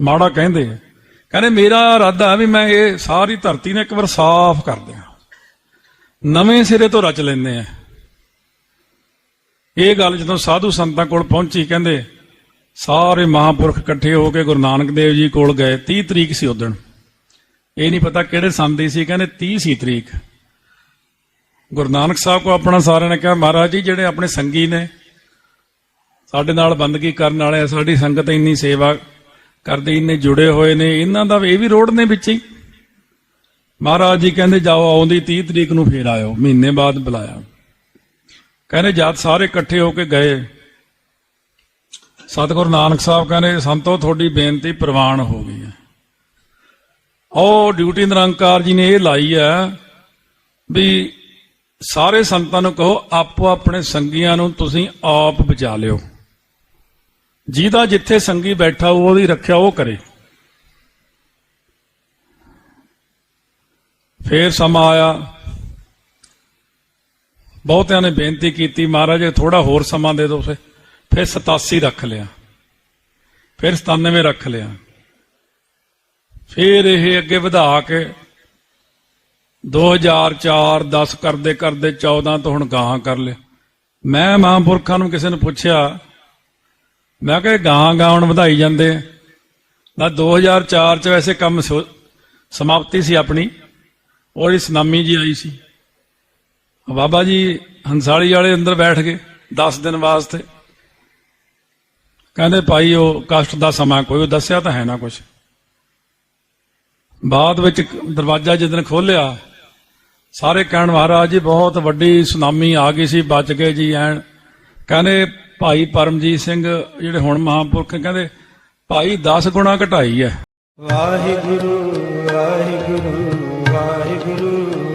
ਮਾੜਾ ਕਹਿੰਦੇ ਆ। ਕਹਿੰਦੇ, ਮੇਰਾ ਇਰਾਦਾ ਵੀ ਮੈਂ ਇਹ ਸਾਰੀ ਧਰਤੀ ਨੂੰ ਇੱਕ ਵਾਰ ਸਾਫ਼ ਕਰ ਦਿਆਂ। ਨਵੇਂ ਸਿਰੇ ਤੋਂ ਰਚ ਲੈਂਦੇ ਆ। ਇਹ ਗੱਲ ਜਦੋਂ ਸਾਧੂ ਸੰਤਾਂ ਕੋਲ ਪਹੁੰਚੀ, ਕਹਿੰਦੇ, ਸਾਰੇ ਮਹਾਪੁਰਖ ਇਕੱਠੇ ਹੋ ਕੇ ਗੁਰੂ ਨਾਨਕ ਦੇਵ ਜੀ ਕੋਲ ਗਏ 30 ਤਰੀਕ ਸੀ ਉਦਣ ਇਹ ਨਹੀਂ ਪਤਾ ਕਿਹੜੇ ਸੰਨ ਦੀ ਸੀ, ਕਹਿੰਦੇ 30 ਸੀ ਤਰੀਕ। ਗੁਰੂ ਨਾਨਕ ਸਾਹਿਬ ਕੋ ਆਪਣਾ ਸਾਰਿਆਂ ਨੇ ਕਿਹਾ, ਮਹਾਰਾਜ ਜੀ, ਜਿਹੜੇ ਆਪਣੇ ਸੰਗੀ ਨੇ, ਸਾਡੇ ਨਾਲ ਬੰਦਗੀ ਕਰਨ ਵਾਲੇ ਸਾਡੀ ਸੰਗਤ ਇੰਨੀ ਸੇਵਾ ਕਰਦੇ ਇੰਨੇ ਜੁੜੇ ਹੋਏ ਨੇ, ਇਹਨਾਂ ਦਾ ਇਹ ਵੀ ਰੋਡ ਨੇ ਵਿੱਚ ਹੀ। ਮਹਾਰਾਜ ਜੀ ਕਹਿੰਦੇ, ਜਾਓ ਆਉਂਦੀ 30 ਤਰੀਕ ਨੂੰ ਫੇਰ ਆਇਓ। ਮਹੀਨੇ ਬਾਅਦ ਬੁਲਾਇਆ। ਕਹਿੰਦੇ, ਜਦ ਸਾਰੇ ਇਕੱਠੇ ਹੋ ਕੇ ਗਏ, ਸਤਿਗੁਰੂ ਨਾਨਕ ਸਾਹਿਬ ਕਹਿੰਦੇ, ਸੰਤੋ, ਤੁਹਾਡੀ ਬੇਨਤੀ ਪ੍ਰਵਾਨ ਹੋ ਗਈ ਹੈ। ਉਹ ਡਿਊਟੀ ਨਿਰੰਕਾਰ ਜੀ ਨੇ ਇਹ ਲਾਈ ਹੈ ਵੀ ਸਾਰੇ ਸੰਤਾਂ ਨੂੰ ਕਹੋ ਆਪੋ ਆਪਣੇ ਸੰਗੀਆਂ ਨੂੰ ਤੁਸੀਂ ਆਪ ਬਚਾ ਲਿਓ। ਜਿਹਦਾ ਜਿੱਥੇ ਸੰਗੀ ਬੈਠਾ ਉਹਦੀ ਰੱਖਿਆ ਉਹ ਕਰੇ। ਫੇਰ ਸਮਾਂ ਆਇਆ। ਬਹੁਤਿਆਂ ਨੇ ਬੇਨਤੀ ਕੀਤੀ, ਮਹਾਰਾਜ ਥੋੜਾ ਹੋਰ ਸਮਾਂ ਦੇ ਦਿਓ ਫਿਰ। ਫਿਰ 87 ਰੱਖ ਲਿਆ। ਫਿਰ 97 ਰੱਖ ਲਿਆ। ਫਿਰ ਇਹ ਅੱਗੇ ਵਧਾ ਕੇ 2004 10 ਕਰਦੇ ਕਰਦੇ 14 ਤੋਂ ਹੁਣ ਗਾਂ ਕਰ ਲਿਆ। ਮੈਂ ਮਹਾਂਪੁਰਖਾਂ ਨੂੰ ਕਿਸੇ ਨੇ ਪੁੱਛਿਆ ਮੈਂ ਕਿਹਾ ਗਾਂ ਗਾਉਣ ਵਧਾਈ ਜਾਂਦੇ ਆ। ਨਾ 2004 ਚ ਵੈਸੇ ਕੰਮ ਸੋ- ਸਮਾਪਤੀ ਸੀ ਆਪਣੀ, ਔਰ ਇਸ ਨਾਮੀ ਜੀ ਆਈ ਸੀ। ਬਾਬਾ ਜੀ ਹੰਸਾਲੀ ਵਾਲੇ ਅੰਦਰ ਬੈਠ ਗਏ 10 ਦਿਨ ਵਾਸਤੇ। ਕਹਿੰਦੇ, ਭਾਈ, ਉਹ ਕਸ਼ਟ ਦਾ ਸਮਾਂ, ਕੋਈ ਦੱਸਿਆ ਤਾਂ ਹੈ ਨਾ ਕੁਝ ਬਾਅਦ ਵਿੱਚ ਦਰਵਾਜ਼ਾ ਜਿੱਦਣ ਖੋਲਿਆ ਸਾਰੇ ਕਹਿਣ, ਮਹਾਰਾਜ ਜੀ, ਬਹੁਤ ਵੱਡੀ ਸੁਨਾਮੀ ਆ ਗਈ ਸੀ, ਬਚ ਗਏ ਜੀ ਐਨ। ਕਹਿੰਦੇ ਭਾਈ ਪਰਮਜੀਤ ਸਿੰਘ ਜਿਹੜੇ ਹੁਣ ਮਹਾਂਪੁਰਖ ਕਹਿੰਦੇ ਭਾਈ 10 ਗੁਣਾ ਘਟਾਈ ਹੈ। ਵਾਹਿਗੁਰੂ ਵਾਹਿਗੁਰੂ ਵਾਹਿਗੁਰੂ ਵਾਹਿਗੁਰੂ।